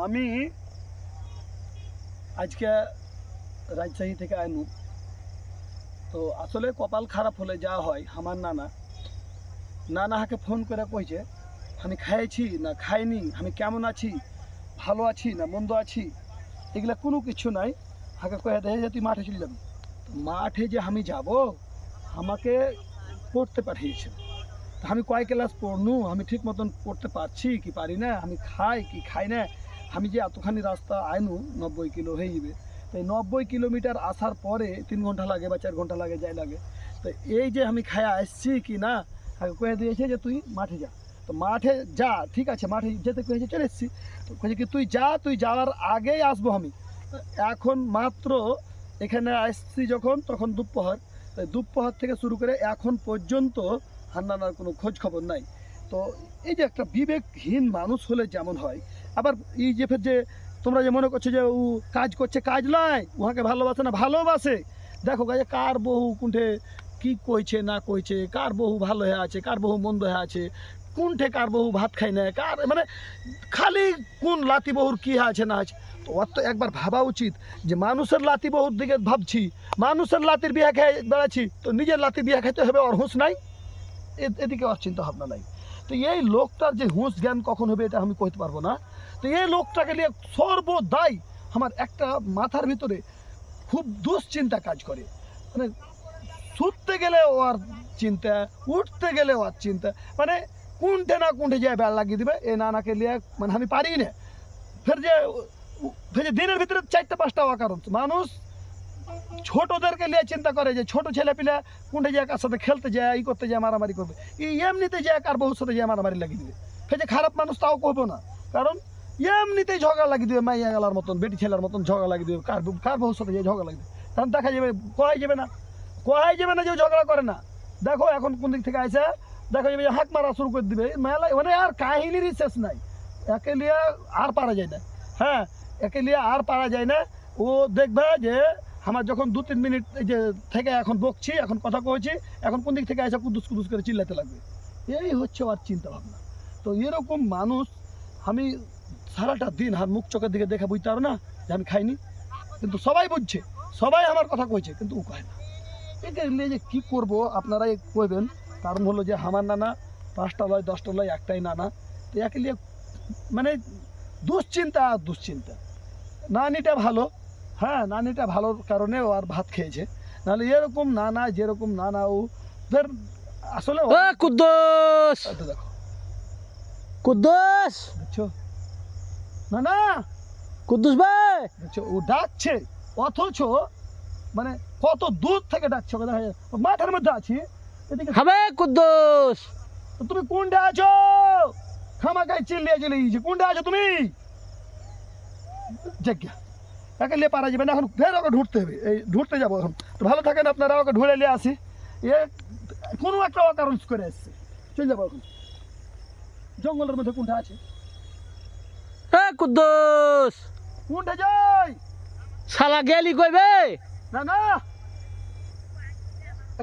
আমি আজকে রাজশাহী থেকে আইনু। তো আসলে কপাল খারাপ হলে যা হয়, আমার নানা। নানা হাকে ফোন করে কইছে, আমি খাইছি না খাইনি, আমি কেমন আছি? ভালো আছি না মন্দ আছি? এগুলা কোনো কিছু নাই। হাকে কয়ে দেয় যে তুই মাঠে চলে যাবি। মাঠে যে আমি যাব, আমাকে পড়তে পাঠিয়েছে। আমি কয় ক্লাস পড়নু? আমি ঠিক মতন পড়তে পারছি কি পারি না? আমি খাই কি খাই না? আমি যে এতখানি রাস্তা আইনু, নব্বই কিলো হয়ে যাবে। তো নব্বই কিলোমিটার আসার পরে তিন ঘণ্টা লাগে বা চার ঘণ্টা লাগে, যাই লাগে। তো এই যে আমি খায়া আসছি কি না, আগে কয়ে দিয়েছে যে তুই মাঠে যা। তো মাঠে যা, ঠিক আছে, মাঠে যেতে কয়েছে চলে এসেছি। তো কয়েছে কি, তুই যা, তুই যাওয়ার আগেই আসব আমি। এখন মাত্র এখানে আসছি যখন, তখন দুপুর তাই দুপুর থেকে শুরু করে এখন পর্যন্ত হান্নানার কোনো খোঁজ খবর নাই। তো এই যে একটা বিবেকহীন মানুষ হলে যেমন হয় আবার এই যে ফের যে তোমরা যে মনে করছ যে ও কাজ করছে, কাজ নয় উহাকে ভালোবাসে না, ভালোবাসে। দেখো কাজে কার বহু কুণ্ঠে কি কইছে, না কইছে, কার বহু ভালো হয়ে আছে, কার বহু মন্দ হয়ে আছে কোনঠে কার বহু ভাত খাই না, কার মানে খালি কোন লাতি বহুর কি আছে, না আছে। তো ওর তো একবার ভাবা উচিত যে মানুষের লাতি বহুর দিকে ভাবছি, মানুষের লাতির বিয়া খেয়ে বেড়াচ্ছি, তো নিজের লাতি বিয়া খাইতে হবে, ওর হুঁশ নাই? এদিকে ওর চিন্তা ভাবনা নাই। তো এই লোকটার যে হুঁশ জ্ঞান কখন হবে, এটা আমি কইতে পারব না। তো এই লোকটাকে নিয়ে সর্বদাই আমার একটা মাথার ভিতরে খুব দুশ্চিন্তা কাজ করে। মানে শুতে গেলে ও আর চিন্তা, উঠতে গেলে ওর চিন্তা। মানে কোনটে না কোনটে যায় বেড় লাগিয়ে দিবে, এ নানাকে নিয়ে মানে আমি পারি না। ফের যে ফের যে দিনের ভিতরে চারটে পাঁচটা কারণ। মানুষ ছোটদেরকে নিয়ে চিন্তা করে যে ছোট ছেলে পিলে কোনটা যায় কার সাথে খেলতে যায়, ই করতে যায়, মারামারি করবে। এই এমনিতে যায় কার বহুর সাথে যায় মারামারি লাগিয়ে দিবে। ফের যে খারাপ মানুষ তাও করব না। কারণ এমনিতেই ঝগড়া লাগিয়ে দিবে, মাইয়া গেলার মতন, বেটি ছেলার মতন ঝগড়া লাগিয়ে দিবে, কার কার যায় ঝগড়া লাগিয়ে দিবে। তখন দেখা যাবে কয় যাবে না। কয় যাবে না যে ঝগড়া করে না। দেখো এখন কোন দিক থেকে আইসে দেখো যাবে হাঁক মারা শুরু করে দিবে। মেলা মানে আর কাহিনীরই শেষ নাই। একে লিয়ে আর পারা যায় না। হ্যাঁ একে লিয়ে আর পারা যায় না। ও দেখবে যে আমার যখন দু তিন মিনিট যে থেকে এখন বকছি, এখন কথা কয়েছি এখন কোন দিক থেকে এসে কুদুস কুদুস করে চিল্লাতে লাগবে। এই হচ্ছে আমার চিন্তা ভাবনা তো এরকম মানুষ, আমি সারাটা দিন আর মুখ চোখের দিকে দেখে বুঝতে পারো না যে আমি খাইনি। কিন্তু সবাই বুঝছে সবাই আমার কথা কইছে কিন্তু ও কয় না। একে নিয়ে যে কী করব আপনারাই কইবেন। কারণ হলো যে আমার নানা পাঁচটা লয় দশটা লয় একটাই নানা। তো একে নিয়ে মানে দুশ্চিন্তা আর দুশ্চিন্তা। নানিটা ভালো হ্যাঁ নানিটা ভালোর কারণে ও আর ভাত খেয়েছে। নাহলে এরকম নানা যেরকম নানা ও ফের আসলে কুদ্দুস! দেখো। কুদ্দুস! দেখছ না না। কুদ্দুস ভাই! ও ডাকছে অথচ মানে কত দূর থেকে ডাকছে ওকে দেখা মাঠের মধ্যে আছি এদিকে হবে কুদ্দুস! তুমি কোনটা আছো? খামাকায় চিল্লিয়ে চলে গিয়েছি কোনটা আছো তুমি? জায়গা একে নিয়ে পারা যাবে না এখন ফের ওকে ঢুঁড়তে হবে। এই ঢুঁড়তে যাব এখন। তো ভালো থাকেন আপনারা ওকে ঢুঁড়ে নিয়ে আসি। এ কোনো একটা অকারণ করে এসছে। চলে যাব এখন। জঙ্গলের মধ্যে কোনটা আছে। এ কুদ্দুস! কোনটা যাই! শালা গেলি কইবে? না না!